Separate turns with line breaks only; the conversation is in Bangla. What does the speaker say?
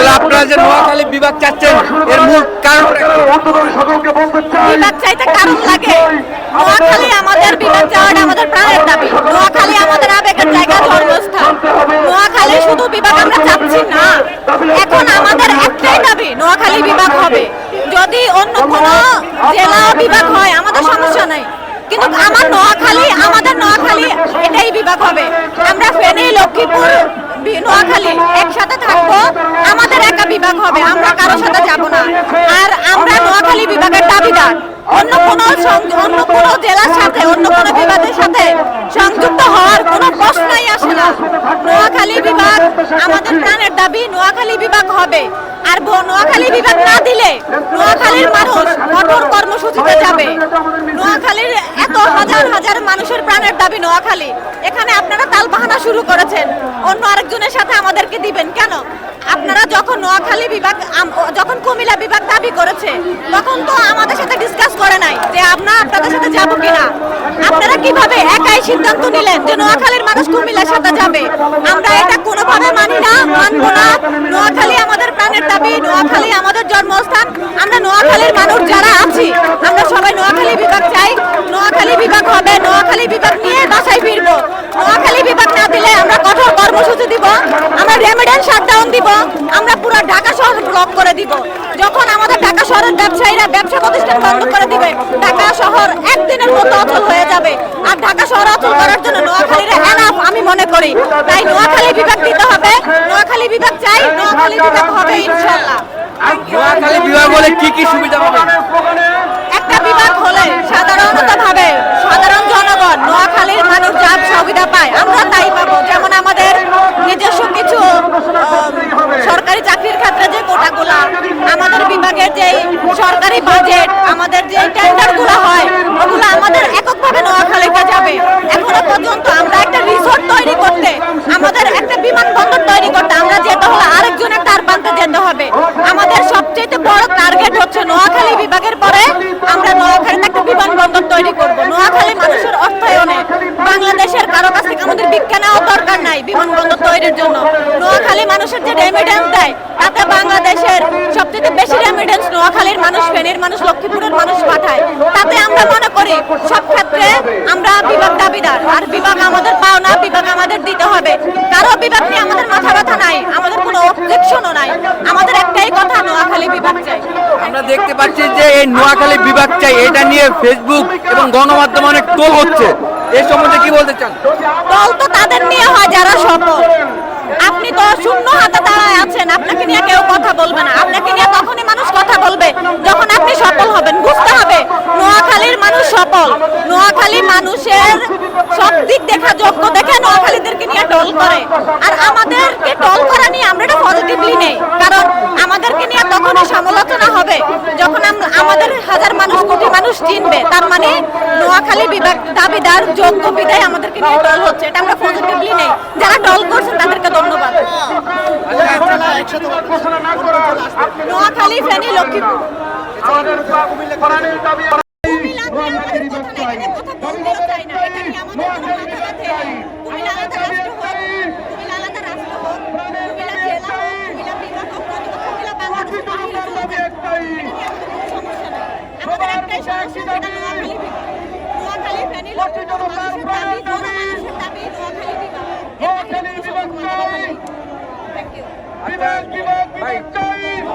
আসলে আপনারা যে নোয়াখালী বিভাগ চাচ্ছেন, এর মূল কারণটা
বিভাগ চাইতে কারণ লাগে। নোয়াখালী আমাদের বিভাগ চাওয়াটা আমাদের প্রাণের দাবি। নোয়াখালী আমাদের আবেগের জায়গা জন্মস্থান নোয়াখালী শুধু বিভাগ আমরা চাচ্ছি না। এখন আমাদের একটাই দাবি, নোয়াখালী বিভাগ হবে। যদি অন্য কোনো জেলা বিভাগ হয়, আমাদের সমস্যা নাই। কিন্তু আমার নোয়াখালী, আমাদের নোয়াখালী, এটাই বিভাগ হবে। আমরা ফেনী, লক্ষ্মীপুর নোয়াখালী, একসাথে থাকব। আমাদের একা বিভাগ হবে, আমরা কারোর সাথে যাব না। আর আমরা নোয়াখালী বিভাগের দাবিদার। অন্য কোনো অন্য কোনো জেলার সাথে, অন্য কোনো বিভাগের সাথে সংযুক্ত হওয়ার কোনো প্রশ্নই আসে না। নোয়াখালী বিভাগ আমাদের প্রাণের দাবি, নোয়াখালী বিভাগ হবে। আর নোয়াখালী বিভাগ না দিলে নোয়াখালীর মানুষ কঠোর কর্মসূচিতে যাবে। নোয়াখালীর এত হাজার হাজার মানুষের প্রাণের দাবি নোয়াখালী। এখানে আপনারা তাল বাহানা শুরু করেছেন। অন্য আরেকজনের সাথে আমাদেরকে দিবেন কেন? আপনারা যখন নোয়াখালী বিভাগ যখন কুমিল্লা বিভাগ দাবি করেছে, তখন তো আমাদের সাথে ডিসকাস করে নাই যে আমরা আপনাদের সাথে যাব কিনা। আপনারা কীভাবে একাই সিদ্ধান্ত নিলেন যে নোয়াখালীর মানুষ কুমিল্লার সাথে যাবে? আমরা এটা কোনোভাবে মানি না, মানবো না। নোয়াখালী আমাদের প্রাণের দাবি নোয়াখালী আমাদের জন্মস্থান আমরা নোয়াখালীর মানুষ যারা আছি আমরা সবাই নোয়াখালী বিভাগ চাই নোয়াখালী বিভাগ হবে নোয়াখালী বিভাগ নিয়ে বাসায় ফিরবো নোয়াখালী বিভাগ না দিলে আমরা কঠোর কর্মসূচি দিব আমরা রেমিডেন্স শাটডাউন দিব আমরা পুরো ঢাকা শহর ব্লক করে দিব। যখন আমাদের ঢাকা শহরের ব্যবসায়ীরা ব্যবসা প্রতিষ্ঠান বন্ধ করে দিবে, ঢাকা শহর একদিনের মতো অচল হয়ে যাবে। আর ঢাকা শহর অচল করার জন্য নোয়াখালীর এনাফ আমি মনে করি। তাই নোয়াখালী বিভাগ দিতে হবে। নোয়াখালী বিভাগ চাই, নোয়াখালী বিভাগ হবে ইনশাল্লাহ
নোয়াখালী বিভাগ হলে কি কি সুবিধা হবে
একটা বিভাগ হলে সাধারণত ভাবে সাধারণ জনগণ নোয়াখালীর মানুষ যা সুবিধা পায় আমরা তাই পাবো যেমন আমাদের নিজস্ব কিছু আহ, সরকারি চাকরির ক্ষেত্রে যে কোটাগুলা আমাদের বিভাগের যে সরকারি বাজেট আমাদের যে টেন্ডারগুলো হয়, ওগুলো আমাদের এককভাবে নোয়াখালীতে যাবে। এখনও পর্যন্ত আমরা একটা রিসোর্ট তৈরি করতে, আমাদের একটা বিমানবন্দর তৈরি করতে আমরা যেতে হলে আরেকজনের তার প্রান্তে যেতে হবে। আমাদের সবচেয়ে বড় টার্গেট হচ্ছে নোয়াখালী বিভাগের পরে আমরা নোয়াখালীতে একটা বিমানবন্দর তৈরি করব। নোয়াখালী মানুষের অর্থায়নে বাংলাদেশের কারও কাছ থেকে আমাদের বিজ্ঞান দরকার নাই বিমানবন্দর তৈরির জন্য। নোয়াখালী মানুষের যে রেমিডেন্স দেয়, তাতে বাংলাদেশের সবচেয়ে বেশি রেমিডেন্স নোয়াখালীর মানুষ ফেনীর মানুষ লক্ষ্মীপুরের মানুষ পাঠায় তাতে আমরা মনে করি সব ক্ষেত্রে আমরা বিভাগ দাবিদার আর বিভাগ আমাদের পাওনা বিভাগ আমাদের দিতে হবে। কারও বিভাগ নিয়ে আমাদের মাথা ব্যথা নাই আমাদের কোনো অবজেকশনও নাই। আমাদের একটাই কথা নোয়াখালী বিভাগ চাই।
আমরা দেখতে পাচ্ছি যে এই নোয়াখালী বিভাগ চাই এটা নিয়ে ফেসবুক এবং গণমাধ্যমে অনেক টোল হচ্ছে। এই সম্বন্ধে কি বলতে চান?
দল তো তাদের নিয়ে হয় যারা সফল। আপনি তো শূন্য হাতে দাঁড়ায় আছেন আপনাকে নিয়ে কেউ কথা বলবে না। আপনাকে নিয়ে তখনই মানুষ কথা বলবে যখন আপনি সফল হবেন বুঝতে হবে নোয়াখালীর নোয়াখালী মানুষের সব দিক দেখা যোগ্য দেখে নোয়াখালীদেরকে নিয়ে টল করে। আর আমাদেরকে টল করা নিয়ে আমরা এটা পজিটিভলি নেই। কারণ আমাদেরকে নিয়ে তখনই সমালোচনা হবে যখন আম- আমাদের হাজার মানুষ কোটি মানুষ চিনবে। তার মানে নোয়াখালী বিভাগ দাবিদার যোগ্য বিদায় আমাদেরকে নিয়ে টল হচ্ছে। এটা আমরা পজিটিভলি নেই। যারা টল করছেন তাদেরকে ধন্যবাদ। নোয়াখালী ফেনী লক্ষ্মীপুর। আমাদের এখানে কথা বলতেও চাই না। এটা নিয়ে আমাদের কোনো মাথা ব্যথা নেই। আলাদা রাষ্ট্র হোক, কুমিল্লা আলাদা রাষ্ট্র হোক, কুমিল্লা জেলা হোক, কুমিল্লা বিভাগ হোক, কুমিল্লা বাংলাদেশের বাহিরে চলে যাক। আমাদের কোনো একটাই সমস্যা যেটা নোয়াখালী নোয়াখালী, ফেনী, লক্ষ্মীপুর মানুষের দাবি, জনমানুষের দাবি নোয়াখালী বিভাগ। এটা নিয়ে কোনো সমস্যা